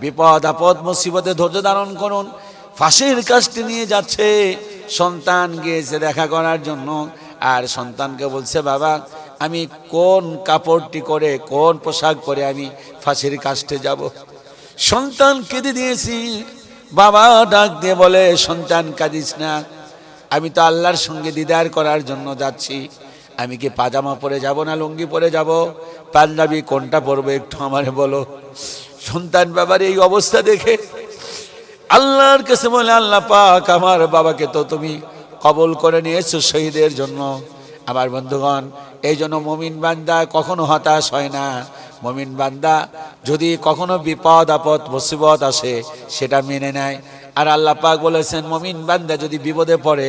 বিপদ, আপদ, মুসিবতে ধৈর্য ধারণ করুন। ফাঁসির কাজটি নিয়ে যাচ্ছে। সন্তান গিয়েছে দেখা করার জন্য। আর সন্তানকে বলছে, বাবা, আমি কোন কাপড়টি করে কোন পোশাক পরে আমি ফাঁসির কাজটে যাব? সন্তান কেঁদে দিয়েছি। বাবা ডাক দিয়ে বলে, সন্তান, কাঁদিস না। আমি তো আল্লাহর সঙ্গে দিদার করার জন্য যাচ্ছি। আমি কি পাজামা পরে যাব না লুঙ্গি পরে যাব? পাঞ্জাবি কোনটা পরবো একটু আমারে বলো। সন্তান বাবার এই অবস্থা দেখে আল্লাহর কাছে বলে, আল্লাহ পাক আমার বাবাকে তো তুমি কবল করে নিয়েছো শহীদের জন্য। আমার বন্ধুগণ, এই জন্য মমিন বান্দা কখনো হতাশ হয় না। মমিন বান্দা যদি কখনো বিপদ, আপদ, মুসিবত আসে, সেটা মেনে নেয়। আর আল্লাহ পাক বলেছেন, মমিন বান্দা যদি বিপদে পড়ে,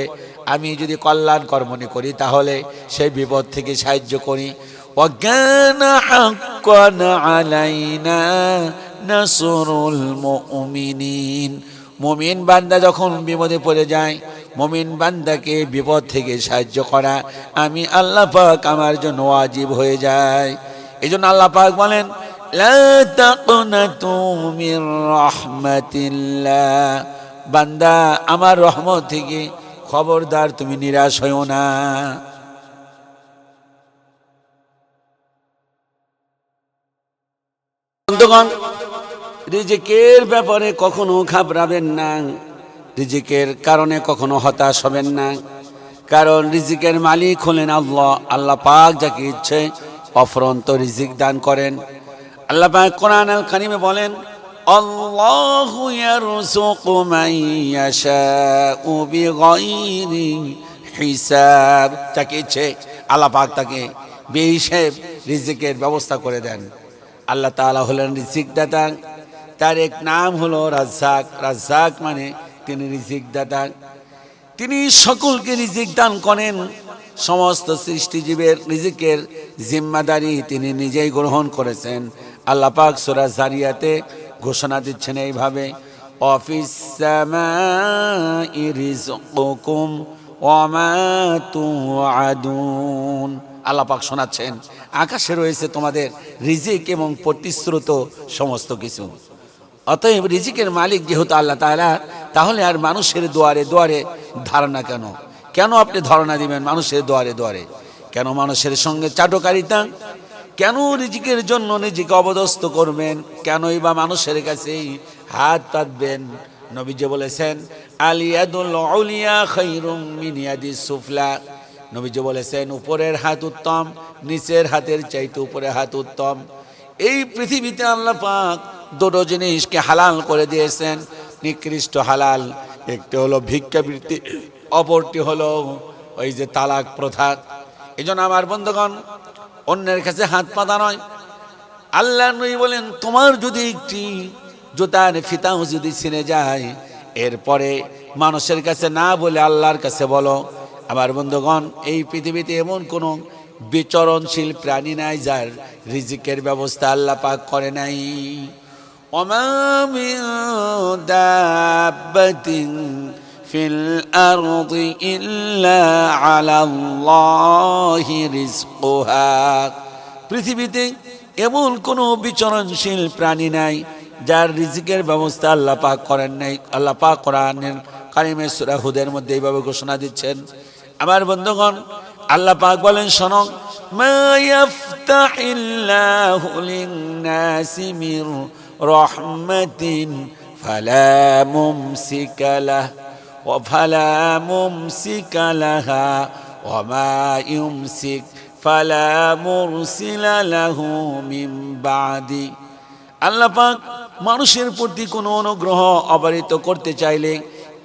আমি যদি কল্যাণ কর্মণি করি, তাহলে সেই বিপদ থেকে সাহায্য করি। অজ্ঞান আলাইনা নাসরুল মুমিনিন। মুমিন বান্দা যখন বিপদে পড়ে যায়, মুমিন বান্দাকে বিপদ থেকে সাহায্য করা, আমি আল্লাহ পাক আমার জন্য ওয়াজিব হয়ে যায়। এই জন্য আল্লাহ পাক বলেন বান্দা, আমার রহমত থেকে খবরদার তুমি নিরাশ হইও না। বন্ধুগণ রিজিকের ব্যাপারে কখনো ঘাবড়াবেন না। রিজিকের কারণে কখনো হতাশ হবেন না। কারণ রিজিকের মালিক হলেন আল্লাহ। আল্লাহ পাক যাকে ইচ্ছে অফরন্ত রিজিক দান করেন। আল্লাহ পাক কোরআন আল কারিমে বলেন, আল্লাহু ইয়ারযুকু মান ইয়াশাউ বিগাইরি হিসাব। যাকে ইচ্ছে, আল্লাহ পাক তাকে বেহিসেব রিজিকের ব্যবস্থা করে দেন। আল্লাহ তাআলা হলেন রিজিক দাতা তার এক নাম হলো রাজ্জাক। রাজ্জাক মানে তিনি রিজিক দাতা তিনি সকলকে রিজিক দান করেন। সমস্ত সৃষ্টিজীবের রিজিকের জিম্মাদারি তিনি নিজেই গ্রহণ করেছেন। আল্লাহ পাক জারিয়াতে ঘোষণা দিচ্ছেন এইভাবে, অফিস সামাই রিজকুকুম ওয়ামা তুআদুন আল্লাহ পাক শোনাচ্ছেন, আকাশে রয়েছে তোমাদের রিজিক এবং প্রতিশ্রুত সমস্ত কিছু। অতএব রিজিকের মালিক যেহেতু আল্লাহ তাআলা, তাহলে আর মানুষের দুয়ারে দুয়ারে ধারণা কেন? কেন আপনি ধারণা দিবেন মানুষের দুয়ারে দুয়ারে? কেন মানুষের সঙ্গে চাটকারিতা? কেন রিজিকের জন্য নিজেকে অবদস্ত করবেন? কেনই বা মানুষের কাছেই হাত পাতবেন? নবীজি বলেছেন আলিয়াদুল আউলিয়া সুফলা। নবীজি বলেছেন, উপরের হাত উত্তম, নিচের হাতের চাইতে উপরের হাত উত্তম। এই পৃথিবীতে আল্লাহ পাক দুটো জিনিসকে হালাল করে দিয়েছেন। নিকৃষ্ট হালাল, একটি হলো ভিক্ষাবৃত্তি, অপরটি হলো ওই যে তালাক প্রথা। এই আমার বন্ধুগণ, অন্যের কাছে হাত পাতা নয়। আল্লাহ নই বলেন, তোমার যদি একটি জুতার ফিতাও যদি ছিঁড়ে যায়, এরপরে মানুষের কাছে না বলে আল্লাহর কাছে বলো। আমার বন্ধুগণ, এই পৃথিবীতে এমন কোনো বিচরণশীল প্রাণী নাই যার রিজিকের ব্যবস্থা আল্লাহ পাক করে নাই। وما من دابة في الأرض إلا على الله رزقها পৃথিবীতে এমন কোনো বিচরণশীল প্রাণী নাই যার রিজিকের ব্যবস্থা আল্লাহ পাক করেন নাই আল্লাহ পাক কোরআনের কারিমের সূরা হুদের মধ্যে এইভাবে ঘোষণা দিচ্ছেন আমার বন্ধুগণ আল্লাহ পাক বলেন শোনো মা ইয়াফতাহিল্লাহু লিন-নাসি মির মুমসিকা লাহ ওয়া ফালা মুমসিকা লাহা ওয়া মা ইউমসিক, ফালা মুরসিলা লাহু মিন বাদি। আল্লাহ পাক মানুষের প্রতি কোনো অনুগ্রহ অবারিত করতে চাইলে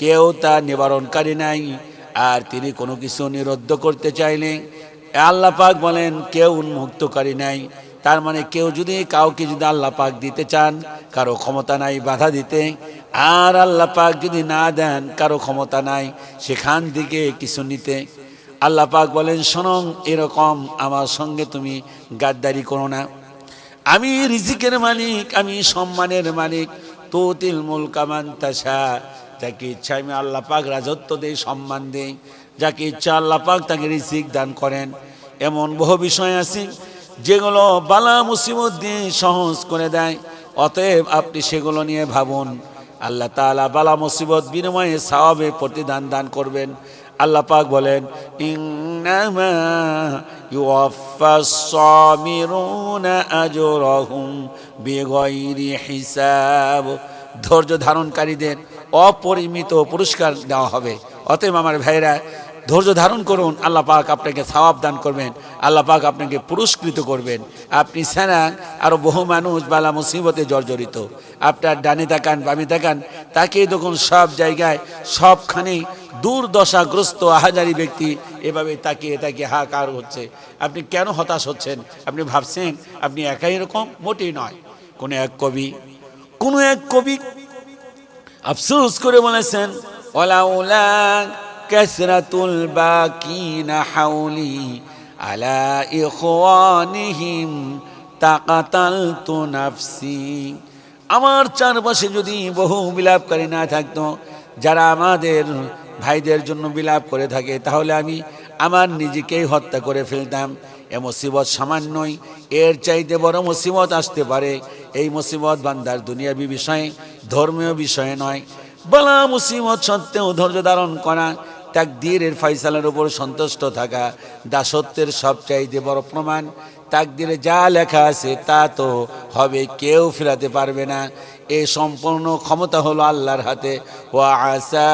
কেউ তা নিবারণকারী নাই, আর তিনি কোনো কিছু নিরুদ্ধ করতে চাইলে আল্লাহ পাক বলেন, কেউ উন্মুক্তকারী নাই। তার মানে কেউ যদি কাউকে যদি আল্লাহ পাক দিতে চান, কারও ক্ষমতা নাই, বাধা দিতে, আর আল্লাহ পাক যদি না দেন, কারও ক্ষমতা নাই, সেখান থেকে কিছু নিতে। আল্লাহ পাক বলেন, শোনং, এরকম আমার সঙ্গে তুমি গাদ্দারি করো না। আমি রিজিকের মালিক, আমি সম্মানের মালিক। তোতিল মুল কামান তাসা যাকে ইচ্ছা, আমি আল্লাহ পাক রাজত্ব দেই, সম্মান দেই। যাকে ইচ্ছা, আল্লাহ পাক তাকে রিজিক দান করেন। এমন বহু বিষয় আছে যেগুলো বালা মুসিবত দিয়ে সহজ করে দেয়, অতএব আপনি সেগুলো নিয়ে ভাবুন। আল্লাহ তালা বালা মুসিবত বিনিময়ে সাওয়াবে প্রতিদান দান করবেন। আল্লাহ পাক বলেন হিসাব। ধৈর্য ধারণকারীদের অপরিমিত পুরস্কার দেওয়া হবে। অতএব আমার ভাইরা ধৈর্য ধারণ করুন, আল্লাহ পাক আপনাকে সওয়াব দান করবেন, আল্লাহ পাক আপনাকে পুরস্কৃত করবেন। আপনি সেনা আরও বহু মানুষ বালা মুসিবতে জর্জরিত। আপনার ডানে তাকান, বামে তাকান তাকে দেখুন সব জায়গায় সবখানেই দুর্দশাগ্রস্ত আহাজারি ব্যক্তি এভাবে তাকিয়ে তাকিয়ে হাহাকার হচ্ছে। আপনি কেন হতাশ হচ্ছেন? আপনি ভাবছেন আপনি একাই এরকম? মোটেই নয়। কোনো এক কবি, কোনো এক কবি আফসোস করে বলেছেন ওলাউলা কাসরাতুল বাকিনা হাউলি আলা ইখওয়ানিহিম তাকাতালতু নাফসি আমার চারপাশে যদি বহু বিলাপকারী না থাকতো, যারা আমাদের ভাইদের জন্য বিলাপ করে থাকে, তাহলে আমি আমার নিজেকেই হত্যা করে ফেলতাম। এ মুসিবত সামান্যই। এর চাইতে বড় মুসিবত আসতে পারে। এই মুসিবত বান্দার দুনিয়াবি বিষয়ে, ধর্মীয় বিষয়ে নয়। বলা মুসিবত সত্ত্বেও ধৈর্য ধারণ করা তাকদীরের ফয়সালার উপর সন্তুষ্ট থাকা দাসত্বের সবচাইতে বড় প্রমাণ। তাকদিরে যা লেখা আছে তা তো হবে কেউ ফেরাতে পারবে না। এই সম্পূর্ণ ক্ষমতা হলো আল্লাহর হাতে। ওয়া আসা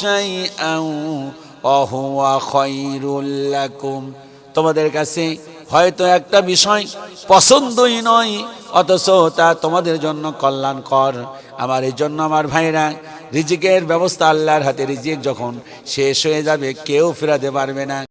শাইআন ওয়া হুয়া খায়রুল লাকুম। তোমাদের কাছে হয়তো একটা বিষয় পছন্দই নয়, অথচ তা তোমাদের জন্য কল্যাণকর। আমার এই জন্য আমার ভাইরা রিজিকের ব্যবস্থা আল্লাহর হাতে রিজিক যখন শেষ হয়ে যাবে কেউ ফেরাতে পারবে না।